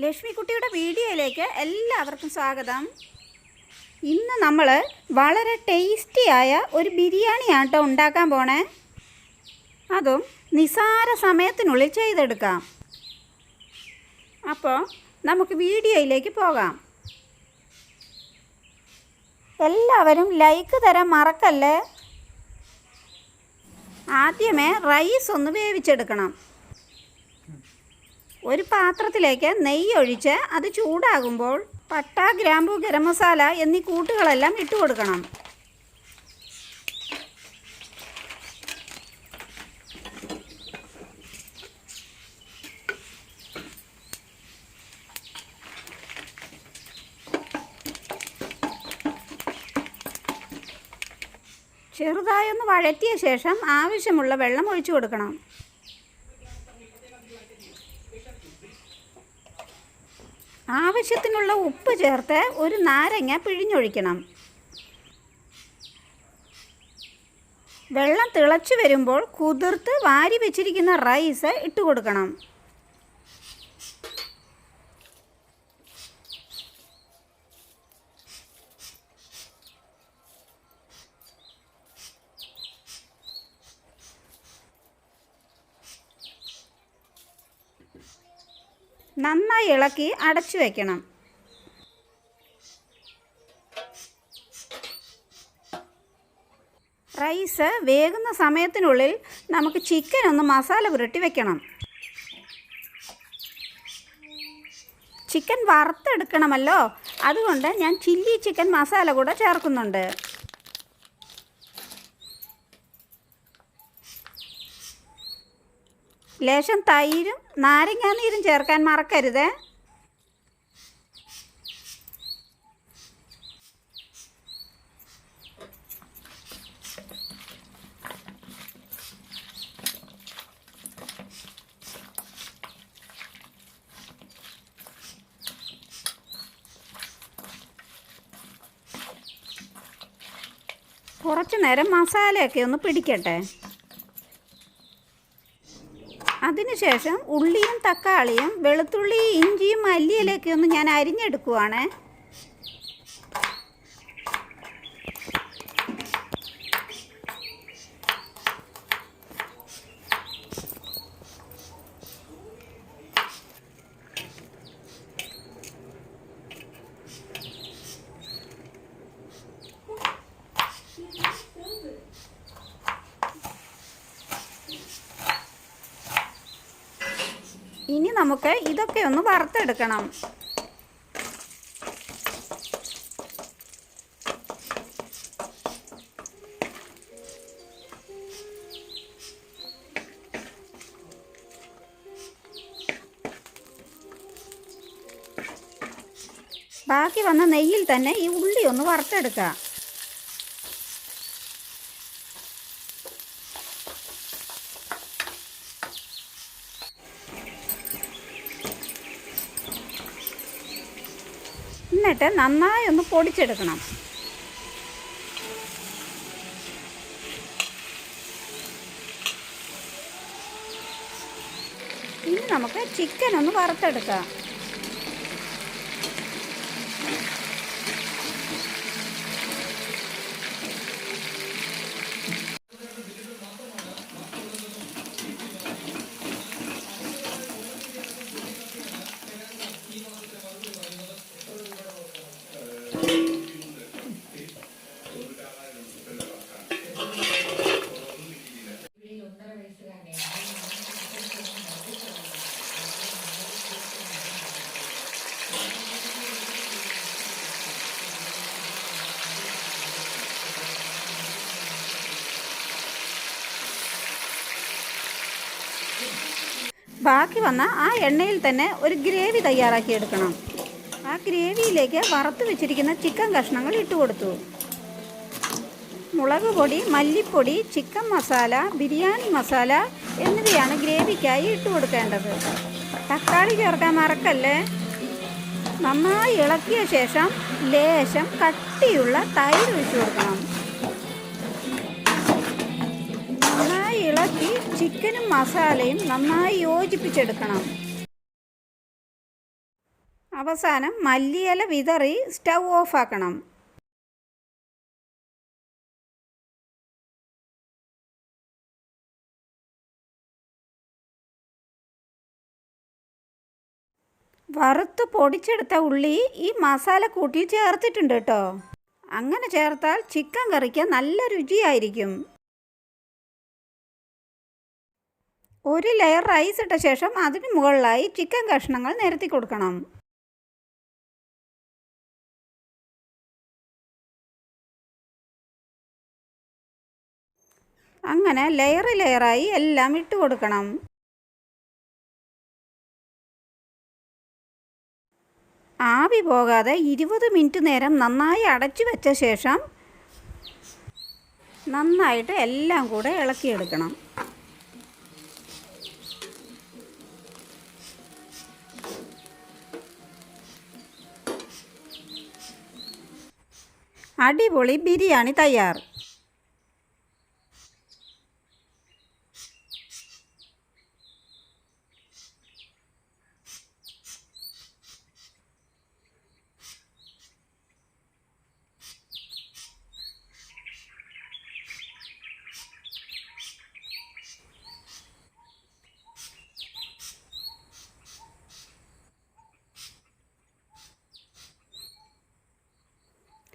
ലക്ഷ്മിക്കുട്ടിയുടെ വീഡിയോയിലേക്ക് എല്ലാവർക്കും സ്വാഗതം. ഇന്ന് നമ്മൾ വളരെ ടേസ്റ്റിയായ ഒരു ബിരിയാണിയാണ് കേട്ടോ ഉണ്ടാക്കാൻ പോണേ. അതും നിസാര സമയത്തിനുള്ളിൽ ചെയ്തെടുക്കാം. അപ്പോൾ നമുക്ക് വീഡിയോയിലേക്ക് പോകാം. എല്ലാവരും ലൈക്ക് തരാൻ മറക്കല്ലേ? ആദ്യമേ റൈസ് ഒന്ന് വേവിച്ചെടുക്കണം. ഒരു പാത്രത്തിലേക്ക് നെയ്യ് ഒഴിച്ച് അത് ചൂടാകുമ്പോൾ പട്ട ഗ്രാമ്പു ഗരം മസാല എന്നീ കൂട്ടുകളെല്ലാം ഇട്ട് കൊടുക്കണം. ചെറുതായൊന്ന് വഴറ്റിയ ശേഷം ആവശ്യമുള്ള വെള്ളം ഒഴിച്ചു കൊടുക്കണം. ആവശ്യത്തിനുള്ള ഉപ്പ് ചേർത്ത് ഒരു നാരങ്ങ പിഴിഞ്ഞൊഴിക്കണം. വെള്ളം തിളച്ചു വരുമ്പോൾ കുതിർത്ത് വാരി വെച്ചിരിക്കുന്ന റൈസ് ഇട്ട് കൊടുക്കണം. നന്നായി ഇളക്കി അടച്ചു വയ്ക്കണം റൈസ് വേകുന്ന സമയത്തിനുള്ളിൽ നമുക്ക് ചിക്കൻ ഒന്ന് മസാല പുരട്ടി വെക്കണം. ചിക്കൻ വറുത്തെടുക്കണമല്ലോ. അതുകൊണ്ട് ഞാൻ ചില്ലി ചിക്കൻ മസാല കൂടെ ചേർക്കുന്നുണ്ട്. ലേശം തൈരും നാരങ്ങാനീരും ചേർക്കാൻ മറക്കരുത്. കുറച്ച് നേരം മസാലയൊക്കെ ഒന്ന് പിടിക്കട്ടെ. അതിനുശേഷം ഉള്ളിയും തക്കാളിയും വെളുത്തുള്ളി ഇഞ്ചിയും മല്ലിയിലൊക്കെ ഒന്ന് ഞാൻ അരിഞ്ഞെടുക്കുവാണ്. ഇനി നമുക്ക് ഇതൊക്കെ ഒന്ന് വറുത്തെടുക്കണം. ബാക്കി വന്ന നെയ്യിൽ തന്നെ ഈ ഉള്ളി ഒന്ന് വറുത്തെടുക്കുക എന്നിട്ട് നന്നായി ഒന്ന് പൊടിച്ചെടുക്കണം. ഇനി നമുക്ക് ചിക്കൻ ഒന്ന് വറുത്തെടുക്കാം. ബാക്കി വന്ന ആ എണ്ണയിൽ തന്നെ ഒരു ഗ്രേവി തയ്യാറാക്കി എടുക്കണം. ആ ഗ്രേവിയിലേക്ക് വറുത്ത് വെച്ചിരിക്കുന്ന ചിക്കൻ കഷ്ണങ്ങൾ ഇട്ട് കൊടുത്തു. മുളക് പൊടി മല്ലിപ്പൊടി ചിക്കൻ മസാല ബിരിയാണി മസാല എന്നിവയാണ് ഗ്രേവിക്കായി ഇട്ട് കൊടുക്കേണ്ടത്. തക്കാളി ചേർക്കാൻ മറക്കല്ലേ? നന്നായി ഇളക്കിയ ശേഷം ലേശം കട്ടിയുള്ള തൈര് ഒഴിച്ചു കൊടുക്കണം. ഇളക്കി ചിക്കനും മസാലയും നന്നായി യോജിപ്പിച്ചെടുക്കണം. അവസാനം മല്ലിയില വിതറി സ്റ്റൗ ഓഫാക്കണം. വറുത്ത് പൊടിച്ചെടുത്ത ഉള്ളി ഈ മസാല കൂട്ടിൽ ചേർത്തിട്ടുണ്ട് കേട്ടോ. അങ്ങനെ ചേർത്താൽ ചിക്കൻ കറിക്ക് നല്ല രുചിയായിരിക്കും. ഒരു ലെയർ റൈസ് ഇട്ട ശേഷം അതിന് മുകളിലായി ചിക്കൻ കഷ്ണങ്ങൾ നിരത്തി കൊടുക്കണം. അങ്ങനെ ലെയർ ലെയറായി എല്ലാം ഇട്ട് കൊടുക്കണം. ആവി പോകാതെ ഇരുപത് മിനിറ്റ് നേരം നന്നായി അടച്ചു വെച്ച ശേഷം നന്നായിട്ട് എല്ലാം കൂടെ ഇളക്കിയെടുക്കണം. അടിപൊളി ബിരിയാണി തയ്യാർ.